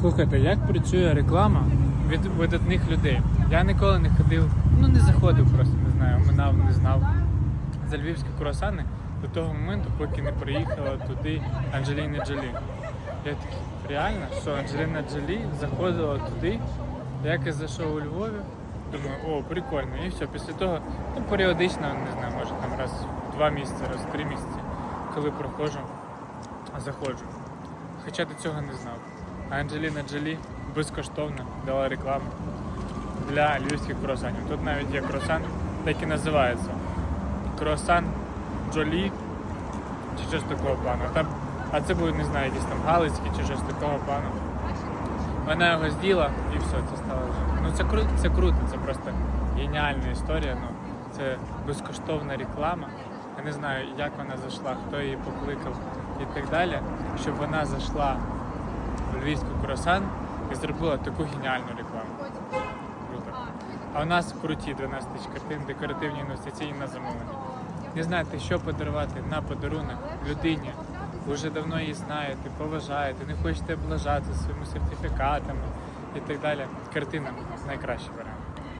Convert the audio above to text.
Слухайте, як працює реклама від видатних людей? Я ніколи не ходив, ну не заходив просто, не знаю, минав, не знав за львівські круасани до того моменту, поки не приїхала туди Анджеліна Джолі. Я такий, реально, що Анджеліна Джолі заходила туди, як я зайшов у Львові, думаю, о, прикольно. І все, після того, ну, періодично, не знаю, може там раз в два місяці, раз в три місяці, коли проходжу, заходжу. Хоча до цього не знав. Анджеліна Джолі безкоштовно дала рекламу для львівських круасанів. Тут навіть є круасан, так і називається. Круасан Джолі чи щось такого плану. Там, а це будуть, не знаю, якісь там галицькі чи щось такого плану. Вона його з'їла і все, це стало вже. Ну це круто, це круто, це просто геніальна історія. Ну, це безкоштовна реклама. Я не знаю, як вона зайшла, хто її покликав і так далі, щоб вона зайшла львівську круасан і зробила таку геніальну рекламу. Круто. А у нас круті 12 тисяч картин, декоративні інвестиційні на замовлення. Не знаєте, що подарувати на подарунок людині. Ви вже давно її знаєте, поважаєте, не хочете облажати своїми сертифікатами і так далі. Картина найкращий варіант.